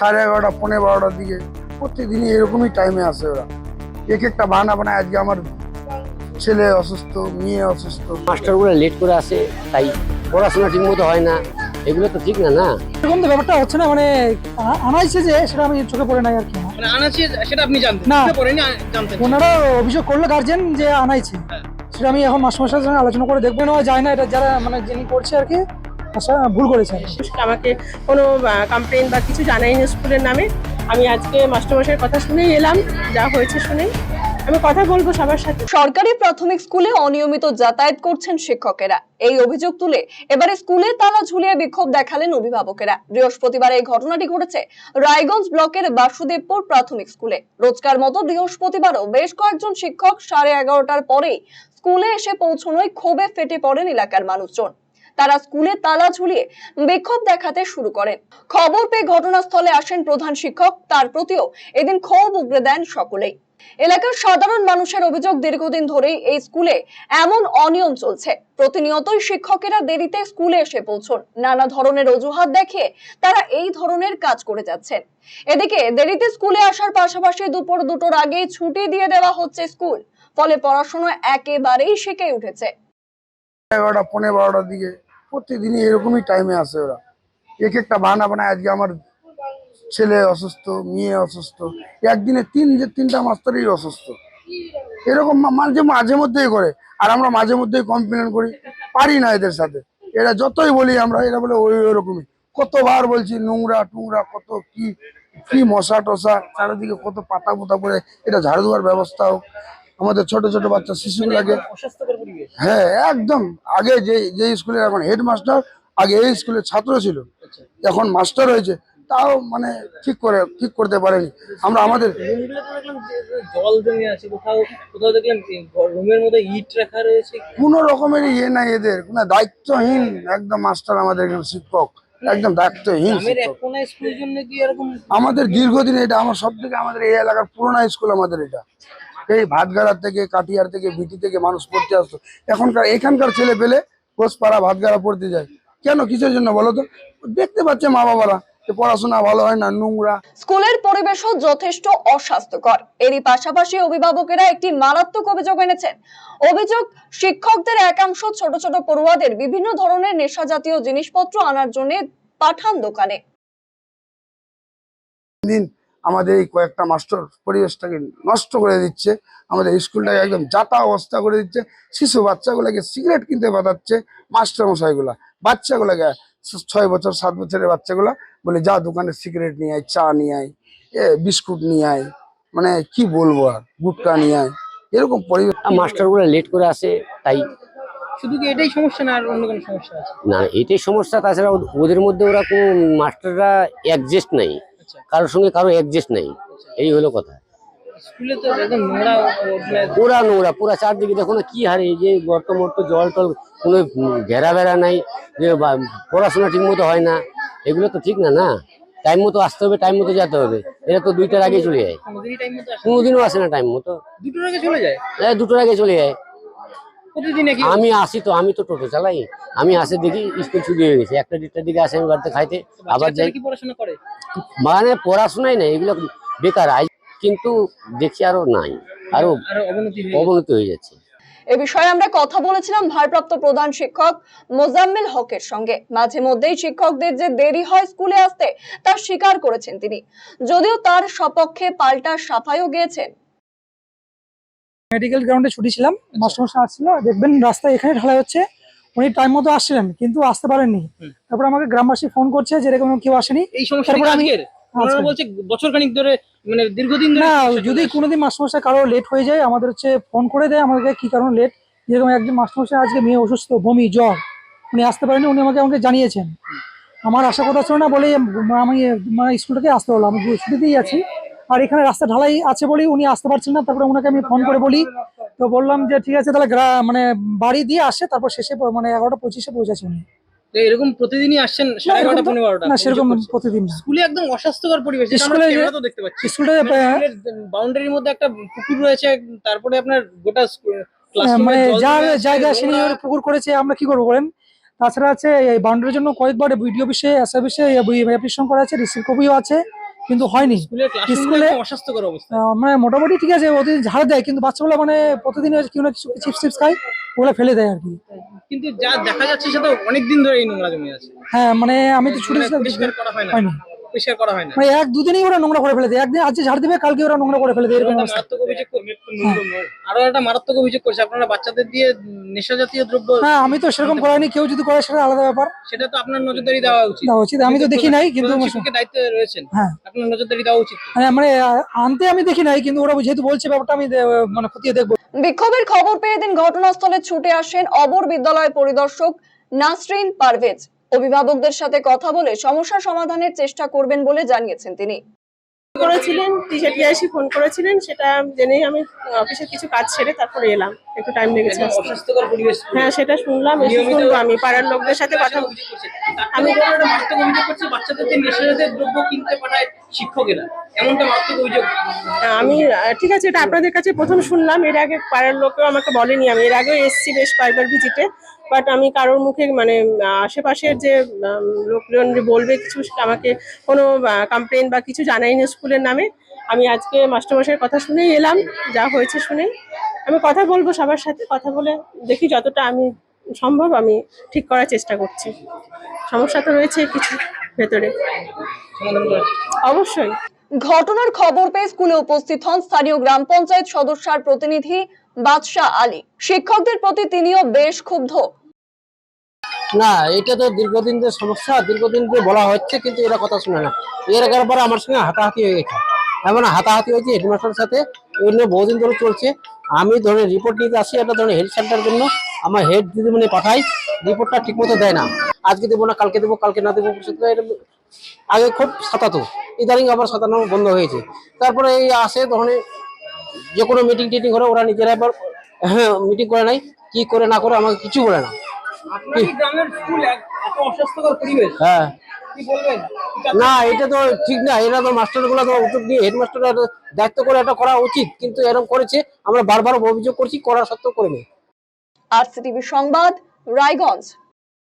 সাড়ে এগারোটা পনেরো বারোটার দিকে। প্রতিদিনই এরকমই টাইমে আসে ওরা। এক একটা বাহানা বানায়। আজকে আমার ছেলে অসুস্থ মেয়ে অসুস্থ। মাস্টারগুলো লেট করে আসে তাই পড়াশোনা ঠিক মতো হয় না। এগুলো তো ঠিক না না? এরকম তো ব্যাপারটা হচ্ছে না মানে আনাইছে যে সেটা আমি চোখে পড়ে নাই আর কি। মানে আনাচে সেটা আপনি জানতেন? না। পড়েনি জানতেন? ওনারা অভিযোগ করল গার্জেন যে আনাইছে। সেটা আমি এখন মাস্টারমশাইয়ের সঙ্গে আলোচনা করে দেখব। না যায় না এটা যারা মানে যিনি করছে আর কি আচ্ছা ভুল করেছে আর কি। আমাকে কোনো কমপ্লেন বা কিছু জানায়নি স্কুলের নামে। আমি আজকে মাস্টারমশাইয়ের কথা শুনেই এলাম যা হয়েছে শুনেই। আমি কথা বলব সবার সাথে। সরকারি প্রাথমিক স্কুলে অনিয়মিত যাতায়াত করছেন শিক্ষকেরা। এই অভিযোগ তুলে এবারে স্কুলে তালা ঝুলিয়ে বিক্ষোভ দেখালেন অভিভাবকেরা। বৃহস্পতিবার এই ঘটনাটি ঘটেছে রায়গঞ্জ ব্লকের বাসুদেবপুর প্রাথমিক স্কুলে। রোজকার মতো বৃহস্পতিবারও বেশ কয়েকজন শিক্ষক সাড়ে এগারোটার পরেই স্কুলে এসে পৌঁছনোয় ক্ষোভে ফেটে পড়েন এলাকার মানুষজন। তারা স্কুলে তালা ঝুলিয়ে বিক্ষোভ দেখাতে শুরু করেন খবর পেয়ে ঘটনাস্থলে আসেন প্রধান শিক্ষক, তার প্রতিও এদিন ক্ষোভ উগরে দেন সকলেই। এলাকার সাধারণ মানুষের অভিযোগ, দীর্ঘদিন ধরেই এই স্কুলে এমন অনিয়ম চলছে। প্রতিনিয়তই শিক্ষকেরা দেরিতে স্কুলে এসে পৌঁছন। নানা ধরনের অজুহাত দেখিয়ে তারা এই ধরনের কাজ করে যাচ্ছেন। এদিকে দেরিতে স্কুলে আসার পাশাপাশি দুপুর দুটোর আগেই ছুটি দিয়ে দেওয়া হচ্ছে স্কুল। ফলে পড়াশোনা একেবারেই শিখে উঠেছে। এগারোটা পনেরো বারোটার দিকে প্রতিদিনই এরকমই টাইমে আসে ওরা। এক একটা বাহানা বানায়, আজকে আমার ছেলে অসুস্থ, মেয়ে অসুস্থ। একদিনে তিন যে তিনটা মাস্টারই অসুস্থ। এরকম মাঝে মাঝে মধ্যেই করে। আর আমরা মাঝে মধ্যেই কমপ্লেন করি। পারি না এদের সাথে। এরা যতই বলি আমরা, এরা বলে ওই ওরকমই কতবার বলছি, নোংরা, টুংরা, কত কি কি মশা টশা চারিদিকে কত পাতা পোতা পরে এটা ঝাড়ু ব্যবস্থা হোক। আমাদের ছোট ছোট বাচ্চা শিশুগুলাকে পরিবেশ। হ্যাঁ একদম। আগে যে যে স্কুলে এখন হেডমাস্টার আগে এই স্কুলের ছাত্র ছিল। এখন মাস্টার হয়েছে। তাও মানে ঠিক করে ঠিক করতে পারেনি। আমরা আমাদের রুমগুলো তো দেখলাম যে যে জল জমে আছে কোথাও কোথাও দেখলাম রুমের মধ্যে ইট রাখা রয়েছে। কোনো রকমের ইয়ে নাই এদের। কোনো দায়িত্বহীন একদম মাস্টার আমাদের শিক্ষক। একদম দায়িত্বহীন স্কুলের আমাদের দীর্ঘদিন এটা আমার সব থেকে আমাদের এই এলাকার পুরোনো স্কুল আমাদের এটা। এই ভাতগাড়ার থেকে কাটিয়ার থেকে বিটি থেকে মানুষ পড়তে আসতো। এখনকার এখানকার ছেলে পেলে ঘোষপাড়া ভাতগাড়া পড়তে যায়। কেন? কিসের জন্য বলো তো? দেখতে পাচ্ছে মা বাবারা পড়াশোনা ভালো হয় না নোংরা। স্কুলের পরিবেশও যথেষ্ট অস্বাস্থ্যকর। এরই পাশাপাশি অভিভাবকেরা একটি মারাত্মক অভিযোগ এনেছেন। অভিযোগ শিক্ষকদের একাংশ ছোট ছোট পড়ুয়াদের বিভিন্ন ধরনের নেশা জাতীয় জিনিসপত্র আনার জন্য পাঠান দোকানে। দিন আমাদের এই কয়েকটা মাস্টার পরিবেশটাকে নষ্ট করে দিচ্ছে। আমাদের স্কুলটাকে একদম যাতা অবস্থা করে দিচ্ছে। শিশু বাচ্চাগুলোকে সিগারেট কিনতে পাঠাচ্ছে মাস্টার মশাইগুলা বাচ্চাগুলোকে ছয় বছর সাত বছরের বাচ্চাগুলা বলে যা দোকানে সিগারেট নিয়ে আয় চা নিয়ে আয় এ বিস্কুট নিয়ে আয় মানে কি বলব আর গুটকা নিয়ে আয়। এরকম পরিবেশ। মাস্টারগুলো লেট করে আসে তাই শুধু কি এটাই সমস্যা না আর অন্য কোনো সমস্যা আছে? না এটাই সমস্যা। তাছাড়া ওদ- ওদের মধ্যে ওরা কোনো মাস্টাররা অ্যাডজাস্ট নাই। কারোর সঙ্গে কারও অ্যাডজাস্ট নাই। এই হলো কথা। পুরা নোংরা পুরা চারদিকে দেখো না কি হারে যে গর্ত মর্ত জল টল কোনো ঘেরা বেড়া নাই যে পড়াশোনা ঠিক মতো হয় না এগুলো তো ঠিক না না? টাইম মতো আসতে হবে টাইম মতো যেতে হবে। এটা তো দুইটার আগে চলে যায়। কোনোদিনও আসে না। টাইম মতো। দুটোর আগে চলে যায়? এই দুটোর আগে চলে যায়। আমি আসি তো আমি তো টোটো চালাই। আমি আসে দেখি স্কুল ছুটি হয়ে গেছে। একটা দেড়টার দিকে আসে আমি বাড়িতে খাইতে। আবার যাই। পড়াশোনা করে? মানে পড়াশোনাই নাই এগুলো বেকার। আই কিন্তু দেখি আরও নাই আরও অবনতি হয়ে যাচ্ছে। এ বিষয়ে আমরা কথা বলেছিলাম ভারপ্রাপ্ত প্রধান শিক্ষক মোজাম্মেল হকের সঙ্গে। মাঝে মধ্যেই শিক্ষকদের যে দেরি হয় স্কুলে আসতে তা স্বীকার করেছেন তিনি। যদিও তার সপক্ষে পাল্টা সাফাইও গিয়েছেন। মেডিকেল গ্রাউন্ডে ছুটি ছিলাম মাস্টারমশাই আসছিল দেখবেন রাস্তায় এখানে ঢালাই হচ্ছে উনি টাইম মতো আসছিলেন কিন্তু আসতে পারেননি। তারপর আমাকে গ্রামবাসী ফোন করছে যে এরকম কেউ আসেনি। এই সমস্যা আমি- আজকের? ওনারা আজকে। বলছে বছর খানিক ধরে মানে দীর্ঘদিন না যদি কোনোদিন মাস্টারমশাই কারও লেট হয়ে যায় আমাদের হচ্ছে ফোন করে দেয় আমাদেরকে কি কারণে লেট যেরকম একজন মাস্টারমশাই আজকে মেয়ে অসুস্থ বমি জ্বর উনি আসতে পারেনি উনি আমাকে আমাকে জানিয়েছেন। আমার আশা কথা ছিল না বলেই আমি মানে স্কুলটাকে আসতে হলো আমি ছুটিতেই আছি। আর এখানে রাস্তা ঢালাই আছে বলেই উনি আসতে পারছেন না তারপরে ওনাকে আমি ফোন করে বলি। তো বললাম যে ঠিক আছে তাহলে মানে বাড়ি দিয়ে আসে তারপর শেষে মানে এগারোটা পঁচিশে পৌঁছাচ্ছে উনি। তো এরকম প্রতিদিনই আসছেন সাড়ে এগারোটা পনেরো বারোটা না সেরকম প্রতিদিন স্কুলে একদম অস্বাস্থ্যকর পরিবেশ যেটা আমরা স্কুলে যে- দেখতে পাচ্ছি। স্কুলে মানে বাউন্ডারির মধ্যে একটা পুকুর রয়েছে তারপরে আপনার গোটা মানে যার জায়গা সে নিয়ে পুকুর করেছে আমরা কি করব বলেন? তাছাড়া আছে এই বাউন্ডারির জন্য কয়েকবার ভিডিও অফিসে এস অফিসে অ্যাপ্লিকেশন করা আছে রিসিভ কপিও আছে। কিন্তু হয়নি। স্কুলে- অস্বাস্থ্যকর অবস্থা। মানে মোটামুটি ঠিক আছে ওদের ঝাড় দেয় কিন্তু বাচ্চাগুলো মানে প্রতিদিন কেউ না কিছু চিপস টিপস খায় ওগুলো ফেলে দেয় আর কি। কিন্তু যা দেখা যাচ্ছে সেটা অনেকদিন ধরে এই নোংরা জমে আছে। হ্যাঁ মানে আমি তো ছুটি ছিলাম। পরিষ্কার করা হয় না। হয়নি। পরিষ্কার করা হয় না। মানে এক দুদিনই ওরা নোংরা করে ফেলে দেয় একদিন আজকে ঝাড় দেবে কালকে ওরা নোংরা করে ফেলে দেয় এরকম মারাত্মক অভিযোগ আরও একটা মারাত্মক অভিযোগ করছে। আপনারা বাচ্চাদের দিয়ে নেশা জাতীয় দ্রব্য হ্যাঁ আমি তো সেরকম করাইনি কেউ যদি করে সেটা আলাদা ব্যাপার। সেটা তো আপনার নজরদারি দেওয়া উচিত। দেওয়া উচিত আমি তো দেখি নাই কিন্তু দায়িত্বে রয়েছেন। হ্যাঁ। আপনার নজরদারি দেওয়া উচিত। হ্যাঁ, মানে আনতে আমি দেখি নাই কিন্তু ওরা যেহেতু বলছে ব্যাপারটা আমি মানে খতিয়ে দেখব। বিক্ষোভের খবর পেয়ে দিন ঘটনাস্থলে ছুটে আসেন অবর বিদ্যালয় পরিদর্শক নাসরিন পারভেজ। অভিভাবকদের সাথে কথা বলে সমস্যা সমাধানের চেষ্টা করবেন বলে জানিয়েছেন তিনি। করেছিলেন টিচার টিআইসি ফোন করেছিলেন সেটা জেনেই আমি অফিসের কিছু কাজ সেরে তারপরে এলাম। একটু টাইম লেগেছে। পরিবেশ হ্যাঁ সেটা শুনলাম এসে শুনব আমি পাড়ার লোকদের সাথে কথা আমি বাচ্চাদের দ্রব্য কিনতে পাঠায় শিক্ষকেরা। এমনটা মারাত্মক অভিযোগ আমি ঠিক আছে এটা আপনাদের কাছে প্রথম শুনলাম। এর আগে পাড়ার লোকেও আমাকে বলেনি। আমি এর আগেও এসেছি বেশ কয়েকবার ভিজিটে। বাট আমি কারোর মুখে মানে আশেপাশের যে লোকজন বলবে কিছু আমাকে কোনো কমপ্লেন বা কিছু জানাইনি স্কুলের নামে। আমি আজকে মাস্টারমশাইয়ের কথা শুনেই এলাম যা হয়েছে শুনেই আমি কথা বলব সবার সাথে কথা বলে দেখি যতটা আমি সম্ভব আমি ঠিক করার চেষ্টা করছি। সমস্যা তো রয়েছে কিছু ভেতরে। অবশ্যই। ঘটনার খবর পেয়ে স্কুলে উপস্থিত হন স্থানীয় গ্রাম পঞ্চায়েত সদস্যার প্রতিনিধি বাদশাহ আলী। শিক্ষকদের প্রতি তিনিও বেশ ক্ষুব্ধ। না, এটা তো দীর্ঘদিন ধরে সমস্যা, দীর্ঘদিন ধরে বলা হচ্ছে, কিন্তু এরা কথা শুনে না। এর আগের পরে আমার সঙ্গে হাতাহাতি হয়ে গেছে। এমন হাতাহাতি হয়েছে হেডমাস্টারের সাথে নিয়ে বহুদিন ধরে চলছে। আমি ধরনের রিপোর্ট নিতে আসি, একটা ধরনের হেলথ সেন্টার জন্য আমার হেড দিদিমণি পাঠাই রিপোর্টটা ঠিক মতো দেয় না। আজকে দেবো না, কালকে দেবো, কালকে না দেবো আগে খুব সাতাতো। ইদানিং আবার সাতানো বন্ধ হয়েছে। তারপরে এই আসে তখন যে কোনো মিটিং টিটিং করে ওরা নিজেরা এবার হ্যাঁ মিটিং করে নাই কি করে না করে আমাকে কিছু বলে না। আপনার এই গ্রামের স্কুল এক- এত অস্বাস্থ্যকর পরিবেশ। হ্যাঁ। না এটা তো ঠিক না এরা তো মাস্টারগুলো তো উদ্যোগ নিয়ে হেডমাস্টার দায়িত্ব করে এটা করা উচিত কিন্তু এরকম করেছে আমরা বারবার অভিযোগ করছি করার সত্ত্বেও করেনি। আর সিটিভি সংবাদ রায়গঞ্জ।